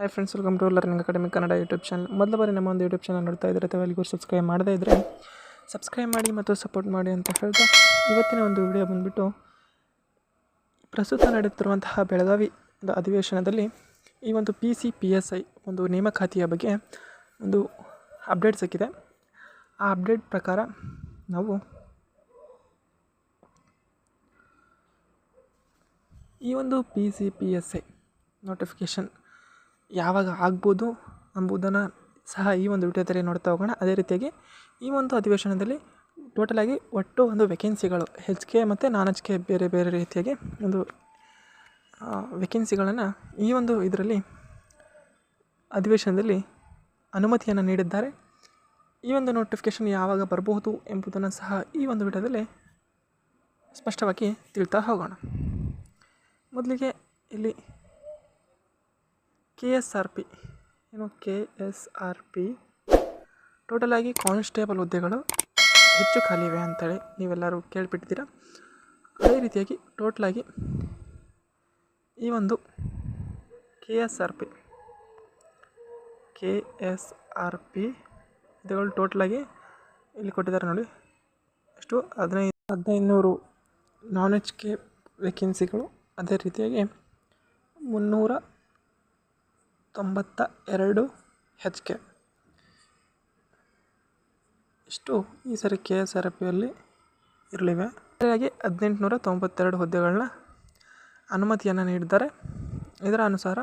Hi friends welcome to learning academy Kannada YouTube channel ಮೊದಲ ಬಾರಿ ನಮ್ಮ ಒಂದು ಯೂಟ್ಯೂಬ್ ಚಾನಲ್ ನೋಡ್ತಾ ಇದ್ದರೆ ತಾವೆಲ್ಲಿಗೂ ಸಬ್ಸ್ಕ್ರೈಬ್ ಮಾಡದೇ ಇದ್ದರೆ ಸಬ್ಸ್ಕ್ರೈಬ್ ಮಾಡಿ ಮತ್ತು ಸಪೋರ್ಟ್ ಮಾಡಿ ಅಂತ ಹೇಳ್ತಾ ಇವತ್ತಿನ ಒಂದು ವಿಡಿಯೋ ಬಂದುಬಿಟ್ಟು ಪ್ರಸ್ತುತ ನಡೆಯುತ್ತಿರುವಂತಹ ಬೆಳಗಾವಿ ಒಂದು ಅಧಿವೇಶನದಲ್ಲಿ ಈ ಒಂದು P C P S I ಒಂದು ನೇಮಕಾತಿಯ ಬಗ್ಗೆ ಒಂದು ಅಪ್ಡೇಟ್ ಸಿಕ್ಕಿದೆ. ಆ ಅಪ್ಡೇಟ್ ಪ್ರಕಾರ ನಾವು ಈ ಒಂದು P C P S I notification ಯಾವಾಗ ಆಗ್ಬೋದು ಎಂಬುದನ್ನು ಸಹ ಈ ಒಂದು ವಿಡಿಯೋದಲ್ಲಿ ನೋಡ್ತಾ ಹೋಗೋಣ. ಅದೇ ರೀತಿಯಾಗಿ ಈ ಒಂದು ಅಧಿವೇಶನದಲ್ಲಿ ಟೋಟಲಾಗಿ ಒಟ್ಟು ಒಂದು ವೆಕೆನ್ಸಿಗಳು ಹೆಚ್ ಕೆ ಮತ್ತು ನಾನ್ ಹೆಚ್ ಕೆ ಬೇರೆ ಬೇರೆ ರೀತಿಯಾಗಿ ಒಂದು ವೆಕೆನ್ಸಿಗಳನ್ನು ಈ ಒಂದು ಇದರಲ್ಲಿ ಅಧಿವೇಶನದಲ್ಲಿ ಅನುಮತಿಯನ್ನು ನೀಡಿದ್ದಾರೆ. ಈ ಒಂದು ನೋಟಿಫಿಕೇಷನ್ ಯಾವಾಗ ಬರಬಹುದು ಎಂಬುದನ್ನು ಸಹ ಈ ಒಂದು ವಿಡಿಯೋದಲ್ಲಿ ಸ್ಪಷ್ಟವಾಗಿ ತಿಳ್ತಾ ಹೋಗೋಣ. ಮೊದಲಿಗೆ ಇಲ್ಲಿ ಕೆ ಎಸ್ ಆರ್ ಪಿ ಏನು ಕೆ ಎಸ್ ಆರ್ ಪಿ ಟೋಟಲಾಗಿ ಕಾನ್ಸ್ಟೇಬಲ್ ಹುದ್ದೆಗಳು ಹೆಚ್ಚು ಖಾಲಿ ಇವೆ ಅಂತೇಳಿ ನೀವೆಲ್ಲರೂ ಕೇಳ್ಬಿಟ್ಟಿದ್ದೀರಾ? ಅದೇ ರೀತಿಯಾಗಿ ಟೋಟಲಾಗಿ ಈ ಒಂದು K S R P K S R P ಹುದ್ದೆಗಳು ಟೋಟಲಾಗಿ ಇಲ್ಲಿ ಕೊಟ್ಟಿದ್ದಾರೆ ನೋಡಿ. ಎಷ್ಟು? ಹದಿನೈದು, ಹದಿನೈದುನೂರು ನಾನ್ ಎಚ್ ಕೆ ವೇಕೆನ್ಸಿಗಳು ಅದೇ ರೀತಿಯಾಗಿ ಮುನ್ನೂರ ತೊಂಬತ್ತ ಎರಡು ಹೆಚ್ ಕೆ ಇಷ್ಟು ಈ ಸರಿ ಕೆ ಎಸ್ ಆರ್ ಪಿಯಲ್ಲಿ ಇರಲಿವೆ. ಹಾಗಾಗಿ ಹದಿನೆಂಟುನೂರ ತೊಂಬತ್ತೆರಡು ಹುದ್ದೆಗಳನ್ನ ಅನುಮತಿಯನ್ನು ನೀಡಿದ್ದಾರೆ. ಇದರ ಅನುಸಾರ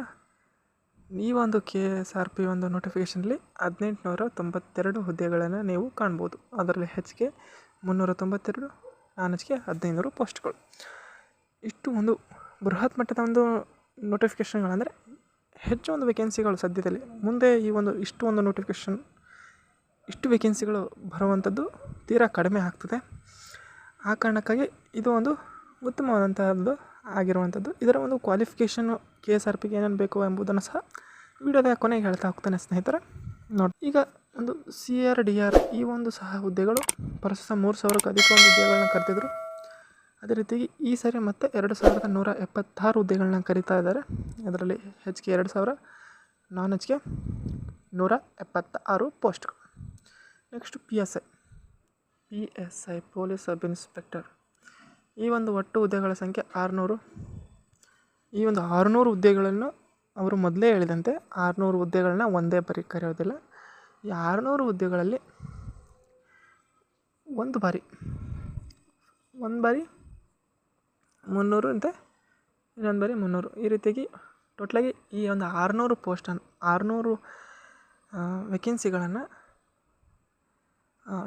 ಈ ಒಂದು ಕೆ ಎಸ್ ಆರ್ ಪಿ ಒಂದು ನೋಟಿಫಿಕೇಷನಲ್ಲಿ ಹದಿನೆಂಟುನೂರ ತೊಂಬತ್ತೆರಡು ಹುದ್ದೆಗಳನ್ನು ನೀವು ಕಾಣ್ಬೋದು. ಅದರಲ್ಲಿ ಹೆಚ್ಚಿಗೆ ಮುನ್ನೂರ ತೊಂಬತ್ತೆರಡು, ನಾನ್ ಹೆಚ್ಚಿಗೆ ಹದಿನೈದುನೂರು ಪೋಸ್ಟ್ಗಳು ಇಷ್ಟು ಒಂದು ಬೃಹತ್ ಮಟ್ಟದ ಒಂದು ನೋಟಿಫಿಕೇಷನ್ಗಳಂದರೆ ಹೆಚ್ಚು ಒಂದು ವೇಕೆನ್ಸಿಗಳು ಸದ್ಯದಲ್ಲಿ. ಮುಂದೆ ಈ ಒಂದು ಇಷ್ಟು ಒಂದು ನೋಟಿಫಿಕೇಷನ್ ಇಷ್ಟು ವೇಕೆನ್ಸಿಗಳು ಬರುವಂಥದ್ದು ತೀರಾ ಕಡಿಮೆ ಆಗ್ತದೆ. ಆ ಕಾರಣಕ್ಕಾಗಿ ಇದು ಒಂದು ಉತ್ತಮವಾದಂತಹದ್ದು ಆಗಿರುವಂಥದ್ದು ಇದರ ಒಂದು ಕ್ವಾಲಿಫಿಕೇಷನ್ನು ಕೆ ಎಸ್ ಆರ್ ಪಿಗೆ ಏನೇನು ಬೇಕು ಎಂಬುದನ್ನು ಸಹ ವಿಡಿಯೋದ ಕೊನೆಗೆ ಹೇಳ್ತಾ ಹೋಗ್ತಾನೆ ಸ್ನೇಹಿತರೆ. ನೋಡಿ, ಈಗ ಒಂದು ಸಿ ಆರ್ ಡಿ ಆರ್ ಈ ಒಂದು ಸಹ ಹುದ್ದೆಗಳು ಪ್ರಸ್ತುತ ಮೂರು ಸಾವಿರಕ್ಕೂ ಅಧಿಕ ಒಂದು ಹುದ್ದೆಗಳನ್ನ ಕರೆದಿದ್ರು ಅದೇ ರೀತಿಯಾಗಿ ಈ ಸರಿ ಮತ್ತೆ ಎರಡು ಸಾವಿರದ ನೂರ ಎಪ್ಪತ್ತಾರು ಹುದ್ದೆಗಳನ್ನ ಕರೀತಾ ಇದ್ದಾರೆ. ಅದರಲ್ಲಿ ಹೆಚ್ಚಿಗೆ ಎರಡು ಸಾವಿರ, ನಾನ್ ಹೆಚ್ಚಿಗೆ ನೂರ ಎಪ್ಪತ್ತ ಆರು ಪೋಸ್ಟ್ಗಳು. Next P S I. P S I, police sub inspector. ಈ ಒಂದು ಒಟ್ಟು ಹುದ್ದೆಗಳ ಸಂಖ್ಯೆ ಆರುನೂರು. ಈ ಒಂದು ಆರುನೂರು ಹುದ್ದೆಗಳನ್ನು ಅವರು ಮೊದಲೇ ಹೇಳಿದಂತೆ ಆರುನೂರು ಹುದ್ದೆಗಳನ್ನ ಒಂದೇ ಬಾರಿ ಕರೆಯೋದಿಲ್ಲ. ಈ ಆರುನೂರು ಹುದ್ದೆಗಳಲ್ಲಿ ಒಂದು ಬಾರಿ ಒಂದು ಬಾರಿ ಮುನ್ನೂರು ಅಂತೆ, ಇನ್ನೊಂದು ಬಾರಿ ಮುನ್ನೂರು. ಈ ರೀತಿಯಾಗಿ ಟೋಟ್ಲಾಗಿ ಈ ಒಂದು ಆರುನೂರು ಪೋಸ್ಟನ್ನು ಆರುನೂರು ವೆಕೆನ್ಸಿಗಳನ್ನು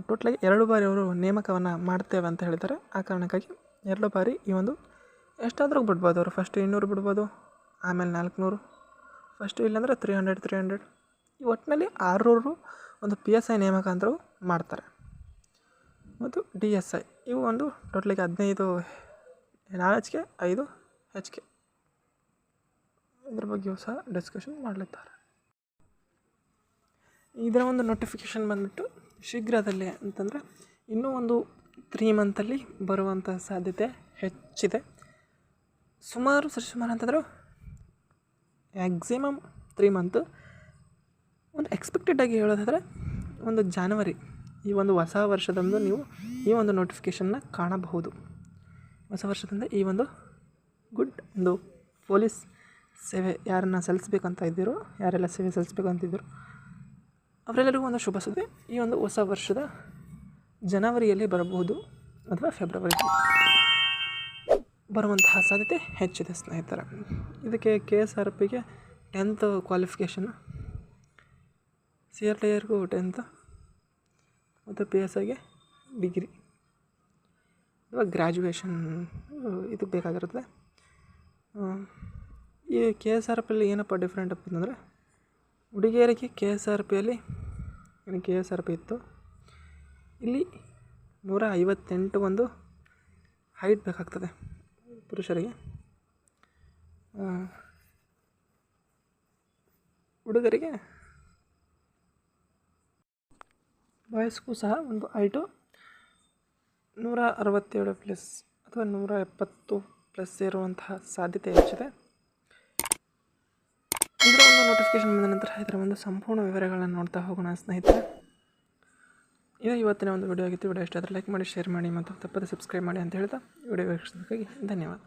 ಟೋಟ್ಲಾಗಿ ಎರಡು ಬಾರಿ ಅವರು ನೇಮಕವನ್ನು ಮಾಡ್ತೇವೆ ಅಂತ ಹೇಳಿದ್ದಾರೆ. ಆ ಕಾರಣಕ್ಕಾಗಿ ಎರಡು ಬಾರಿ ಈ ಒಂದು ಎಷ್ಟಾದರೂ ಬಿಡ್ಬೋದು ಅವರು. ಫಸ್ಟ್ ಇನ್ನೂರು ಬಿಡ್ಬೋದು, ಆಮೇಲೆ ನಾಲ್ಕುನೂರು. ಫಸ್ಟು ಇಲ್ಲಾಂದರೆ ತ್ರೀ ಹಂಡ್ರೆಡ್ ತ್ರೀ ಹಂಡ್ರೆಡ್ ಈ ಒಟ್ಟಿನಲ್ಲಿ ಆರುನೂರು ಒಂದು ಪಿ ಎಸ್ ಐ ನೇಮಕ ಅಂತರೂ ಮಾಡ್ತಾರೆ. ಮತ್ತು ಡಿ ಎಸ್ ಐ ಇವು ಒಂದು ಟೋಟ್ಲಿಗೆ ಹದಿನೈದು ನಾನ್ ಎಚ್ ಕೆ? ಐದು ಹೆಚ್ ಕೆ. ಇದ್ರ ಬಗ್ಗೆಯೂ ಸಹ ಡಿಸ್ಕಷನ್ ಮಾಡಲಿದ್ದಾರೆ ಇದರ ಒಂದು ನೋಟಿಫಿಕೇಷನ್ ಬಂದ್ಬಿಟ್ಟು ಶೀಘ್ರದಲ್ಲೇ ಅಂತಂದರೆ ಇನ್ನೂ ಒಂದು ತ್ರೀ ಮಂತಲ್ಲಿ ಬರುವಂಥ ಸಾಧ್ಯತೆ ಹೆಚ್ಚಿದೆ. ಸುಮಾರು ಸರಿಸುಮಾರು ಅಂತಂದರೆ ಮ್ಯಾಕ್ಸಿಮಮ್ ತ್ರೀ ಮಂತು ಒಂದು ಎಕ್ಸ್ಪೆಕ್ಟೆಡ್ ಆಗಿ ಹೇಳೋದಾದರೆ ಒಂದು ಜಾನ್ವರಿ ಈ ಒಂದು ಹೊಸ ವರ್ಷದಂದು ನೀವು ಈ ಒಂದು ನೋಟಿಫಿಕೇಷನ್ನ ಕಾಣಬಹುದು. ಹೊಸ ವರ್ಷದಿಂದ ಈ ಒಂದು ಗುಡ್ ಒಂದು ಪೊಲೀಸ್ ಸೇವೆ ಯಾರನ್ನು ಸಲ್ಲಿಸ್ಬೇಕಂತ ಇದ್ದೀರೋ, ಯಾರೆಲ್ಲ ಸೇವೆ ಸಲ್ಲಿಸ್ಬೇಕು ಅಂತಿದ್ದರು ಅವರೆಲ್ಲರಿಗೂ ಒಂದು ಶುಭ ಸುದ್ದಿ. ಈ ಒಂದು ಹೊಸ ವರ್ಷದ ಜನವರಿಯಲ್ಲಿ ಬರಬಹುದು ಅಥವಾ ಫೆಬ್ರವರಿ ಬರುವಂತಹ ಸಾಧ್ಯತೆ ಹೆಚ್ಚಿದೆ ಸ್ನೇಹಿತರೆ. ಇದಕ್ಕೆ ಕೆ ಎಸ್ ಆರ್ ಪಿಗೆ tenth qualification C R T ಆರ್ಗೂ tenth ಮತ್ತು ಪಿ ಎಸ್ ಐಗೆ ಡಿಗ್ರಿ ಅಥವಾ ಗ್ರ್ಯಾಜುಯೇಷನ್ ಇದು ಬೇಕಾಗಿರುತ್ತೆ ಈ ಕೆ ಎಸ್ ಆರ್ ಪಿಯಲ್ಲಿ ಏನಪ್ಪ ಡಿಫ್ರೆಂಟ್ ಅಪ್ಪ ಅಂತಂದರೆ ಹುಡುಗಿಯರಿಗೆ ಕೆ ಎಸ್ ಆರ್ ಪಿಯಲ್ಲಿ ಏನು ಕೆ ಎಸ್ ಆರ್ ಪಿ ಇತ್ತು. ಇಲ್ಲಿ ನೂರ ಐವತ್ತೆಂಟು ಒಂದು ಹೈಟ್ ಬೇಕಾಗ್ತದೆ ಪುರುಷರಿಗೆ. ಹುಡುಗರಿಗೆ ಬಾಯ್ಸ್ಗೂ ಸಹ ಒಂದು ಹೈಟು ನೂರ ಅರವತ್ತೇಳು ಪ್ಲಸ್ ಅಥವಾ ನೂರ ಎಪ್ಪತ್ತು ಪ್ಲಸ್ ಇರುವಂತಹ ಸಾಧ್ಯತೆ ಹೆಚ್ಚಿದೆ. ಇದರ ಒಂದು ನೋಟಿಫಿಕೇಶನ್ ಬಂದ ನಂತರ ಇದರ ಒಂದು ಸಂಪೂರ್ಣ ವಿವರಗಳನ್ನು ನೋಡ್ತಾ ಹೋಗೋಣ ಸ್ನೇಹಿತರೆ. ಇದು ಇವತ್ತಿನ ಒಂದು ವಿಡಿಯೋ ಆಗಿತ್ತು. ವಿಡಿಯೋ ಇಷ್ಟ ಆದರೆ ಲೈಕ್ ಮಾಡಿ ಶೇರ್ ಮಾಡಿ ಮತ್ತು ತಪ್ಪದೆ ಸಬ್ಸ್ಕ್ರೈಬ್ ಮಾಡಿ ಅಂತ ಹೇಳ್ತಾ ವಿಡಿಯೋ ವೀಕ್ಷಿಸೋದಕ್ಕಾಗಿ ಧನ್ಯವಾದ.